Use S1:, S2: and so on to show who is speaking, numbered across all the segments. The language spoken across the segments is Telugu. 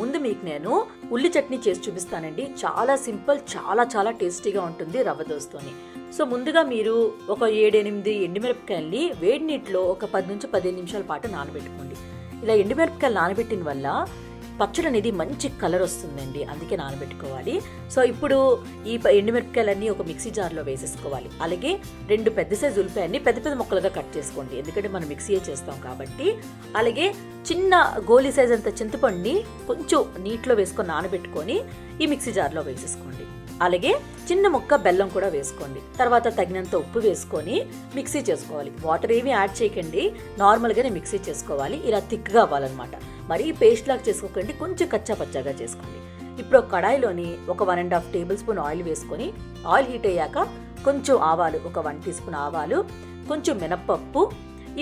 S1: ముందు మీకు నేను ఉల్లి చట్నీ చేసి చూపిస్తానండి. చాలా సింపుల్ చాలా చాలా టేస్టీగా ఉంటుంది రవ్వ దోస్తోని సో ముందుగా మీరు ఒక ఏడెనిమిది ఎండుమిరపకాయల్ని వేడి నీటిలో ఒక పది నుంచి పదిహేను నిమిషాల పాటు నానబెట్టుకోండి. ఇలా ఎండుమిరపకాయలు నానబెట్టిన వల్ల పచ్చడి అనేది మంచి కలర్ వస్తుందండి. అందుకే నానబెట్టుకోవాలి. సో ఇప్పుడు ఈ ఎండుమిరపకాయలన్నీ ఒక మిక్సీ జార్లో వేసేసుకోవాలి. అలాగే రెండు పెద్ద సైజు ఉల్లిపాయన్ని పెద్ద పెద్ద ముక్కలుగా కట్ చేసుకోండి. ఎందుకంటే మనం మిక్సీయే చేస్తాం కాబట్టి. అలాగే చిన్న గోలీ సైజ్ అంత చింతపండుని కొంచెం నీటిలో వేసుకొని నానబెట్టుకొని ఈ మిక్సీ జార్లో వేసేసుకోండి. అలాగే చిన్న ముక్క బెల్లం కూడా వేసుకోండి. తర్వాత తగినంత ఉప్పు వేసుకొని మిక్సీ చేసుకోవాలి. వాటర్ ఏమీ యాడ్ చేయకండి. నార్మల్గానే మిక్సీ చేసుకోవాలి. ఇలా థిక్గా అవ్వాలన్నమాట. మరీ పేస్ట్ లాగా చేసుకోకండి. కొంచెం కచ్చా పచ్చాగా చేసుకోండి. ఇప్పుడు ఒక కడాయిలోని ఒక one and half tablespoon oil వేసుకొని ఆయిల్ హీట్ అయ్యాక కొంచెం ఆవాలు ఒక వన్ టీ స్పూన్ ఆవాలు కొంచెం మినప్పప్పు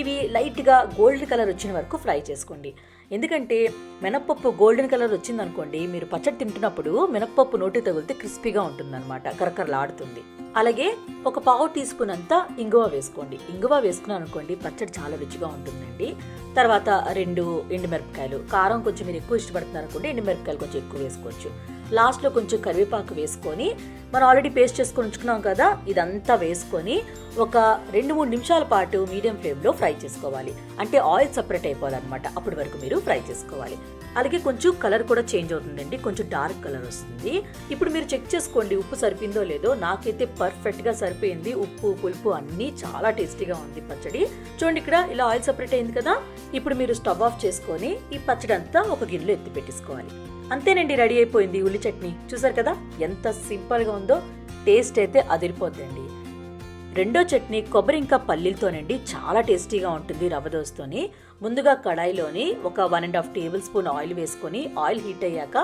S1: ఇవి లైట్గా గోల్డ్ కలర్ వచ్చిన వరకు ఫ్రై చేసుకోండి. ఎందుకంటే మినప్పప్పు గోల్డెన్ కలర్ వచ్చిందనుకోండి మీరు పచ్చడి తింటున్నప్పుడు మినప్పప్పు నోటి తగిలితే క్రిస్పీగా ఉంటుందన్నమాట కరకరలాడుతుంది. అలాగే ఒక పావు టీ స్పూన్ అంతా ఇంగువ వేసుకోండి. ఇంగువ వేసుకున్నాను అనుకోండి పచ్చడి చాలా రుచిగా ఉంటుందండి. తర్వాత రెండు ఎండుమిరపకాయలు కారం కొంచెం మీరు ఎక్కువ ఇష్టపడుతున్నారు అనుకోండి ఎండుమిరపకాయలు కొంచెం ఎక్కువ వేసుకోవచ్చు. లాస్ట్లో కొంచెం కరివేపాకు వేసుకొని మనం ఆల్రెడీ పేస్ట్ చేసుకొని ఉంచుకున్నాం కదా ఇదంతా వేసుకొని ఒక రెండు మూడు నిమిషాల పాటు మీడియం ఫ్లేమ్లో ఫ్రై చేసుకోవాలి. అంటే ఆయిల్ సపరేట్ అయిపోవాలన్నమాట. అప్పటి వరకు మీరు ఫ్రై చేసుకోవాలి. అలాగే కొంచెం కలర్ కూడా చేంజ్ అవుతుందండి. కొంచెం డార్క్ కలర్ వస్తుంది. ఇప్పుడు మీరు చెక్ చేసుకోండి ఉప్పు సరిపోయిందో లేదో. నాకైతే పర్ఫెక్ట్గా సరిపోయింది. ఉప్పు పులుపు అన్నీ చాలా టేస్టీగా ఉంది పచ్చడి. చూడండి ఇక్కడ ఇలా ఆయిల్ సపరేట్ అయింది కదా. ఇప్పుడు మీరు స్టవ్ ఆఫ్ చేసుకొని ఈ పచ్చడి అంతా ఒక గిన్నెలో ఎత్తి పెట్టేసుకోవాలి. అంతేనండి రెడీ అయిపోయింది ఉల్లి చట్నీ. చూసారు కదా? ఎంత సింపుల్గా ఉందో టేస్ట్ అయితే అదిరిపోద్దండి. రెండో చట్నీ కొబ్బరి ఇంకా పల్లీలతోనండి చాలా టేస్టీగా ఉంటుంది రవ్వ దోసతోని ముందుగా కడాయిలోని ఒక one and half tablespoon oil వేసుకొని ఆయిల్ హీట్ అయ్యాక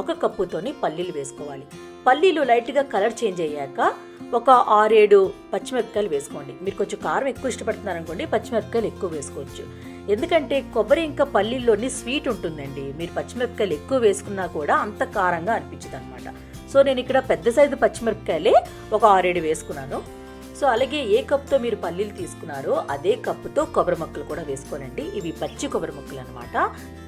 S1: ఒక కప్పుతోని పల్లీలు వేసుకోవాలి. పల్లీలు లైట్గా కలర్ చేంజ్ అయ్యాక ఒక ఆరేడు పచ్చిమిరపకాయలు వేసుకోండి. మీరు కొంచెం కారం ఎక్కువ ఇష్టపడుతున్నారు అనుకోండి పచ్చిమిరపకాయలు ఎక్కువ వేసుకోవచ్చు. ఎందుకంటే కొబ్బరి ఇంకా పల్లీల్లోని స్వీట్ ఉంటుందండి. మీరు పచ్చిమిరపకాయలు ఎక్కువ వేసుకున్నా కూడా అంత కారంగా అనిపించదు అనమాట సో నేను ఇక్కడ పెద్ద సైజు పచ్చిమిరపకాయలే ఒక ఆరేడు వేసుకున్నాను. సో అలాగే ఏ కప్తో మీరు పల్లీలు తీసుకున్నారో అదే కప్పుతో కొబ్బరి మొక్కలు కూడా వేసుకోనండి. ఇవి పచ్చి కొబ్బరి మొక్కలు అనమాట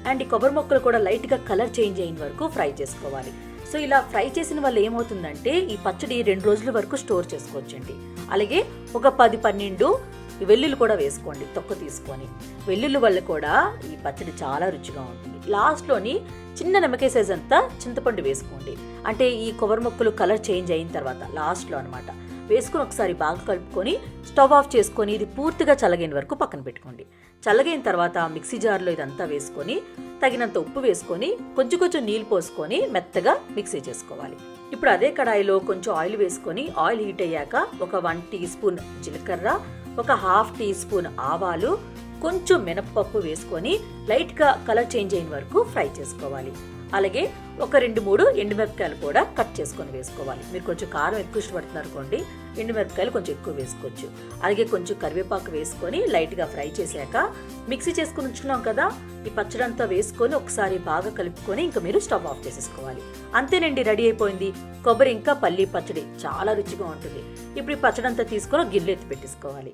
S1: అండ్ ఈ కొబ్బరి మొక్కలు కూడా లైట్గా కలర్ చేంజ్ అయిన వరకు ఫ్రై చేసుకోవాలి. సో ఇలా ఫ్రై చేసిన వల్ల ఏమవుతుందంటే ఈ పచ్చడి రెండు రోజుల వరకు స్టోర్ చేసుకోవచ్చండి. అలాగే ఒక పది పన్నెండు వెల్లుల్లి కూడా వేసుకోండి తొక్క తీసుకొని. వెల్లుల్లి వల్ల కూడా ఈ పచ్చడి చాలా రుచిగా ఉంటుంది. లాస్ట్లోని చిన్న నిమ్మకాయ సైజ్ అంతా చింతపండు వేసుకోండి. అంటే ఈ కొబ్బరి మొక్కలు కలర్ చేంజ్ అయిన తర్వాత లాస్ట్లో అనమాట వేసుకుని ఒకసారి బాగా కలుపుకొని స్టవ్ ఆఫ్ చేసుకొని ఇది పూర్తిగా చల్లగైన వరకు పక్కన పెట్టుకోండి. చల్లగైన తర్వాత మిక్సీ జార్లో ఇదంతా వేసుకొని తగినంత ఉప్పు వేసుకొని కొంచెం కొంచెం నీళ్ళు పోసుకొని మెత్తగా మిక్సీ చేసుకోవాలి. ఇప్పుడు అదే కడాయిలో కొంచెం ఆయిల్ వేసుకొని ఆయిల్ హీట్ అయ్యాక ఒక వన్ టీ స్పూన్ జీలకర్ర ఒక హాఫ్ టీ స్పూన్ ఆవాలు కొంచెం మినప్పప్పు వేసుకొని లైట్గా కలర్ చేంజ్ అయిన వరకు ఫ్రై చేసుకోవాలి. అలాగే ఒక రెండు మూడు ఎండుమిరపకాయలు కూడా కట్ చేసుకొని వేసుకోవాలి. మీరు కొంచెం కారం ఎక్కువ ఇష్టపడుతున్నారు అనుకోండి ఎండుమిరపకాయలు కొంచెం ఎక్కువ వేసుకోవచ్చు. అలాగే కొంచెం కరివేపాకు వేసుకొని లైట్గా ఫ్రై చేశాక మిక్సీ చేసుకుని ఉంచుకున్నాం కదా ఈ పచ్చడి అంతా వేసుకొని ఒకసారి బాగా కలుపుకొని ఇంకా మీరు స్టవ్ ఆఫ్ చేసేసుకోవాలి. అంతేనండి రెడీ అయిపోయింది. కొబ్బరి ఇంకా పల్లి పచ్చడి చాలా రుచిగా ఉంటుంది. ఇప్పుడు ఈ పచ్చడి అంతా తీసుకొని గిన్నె ఎత్తి పెట్టేసుకోవాలి.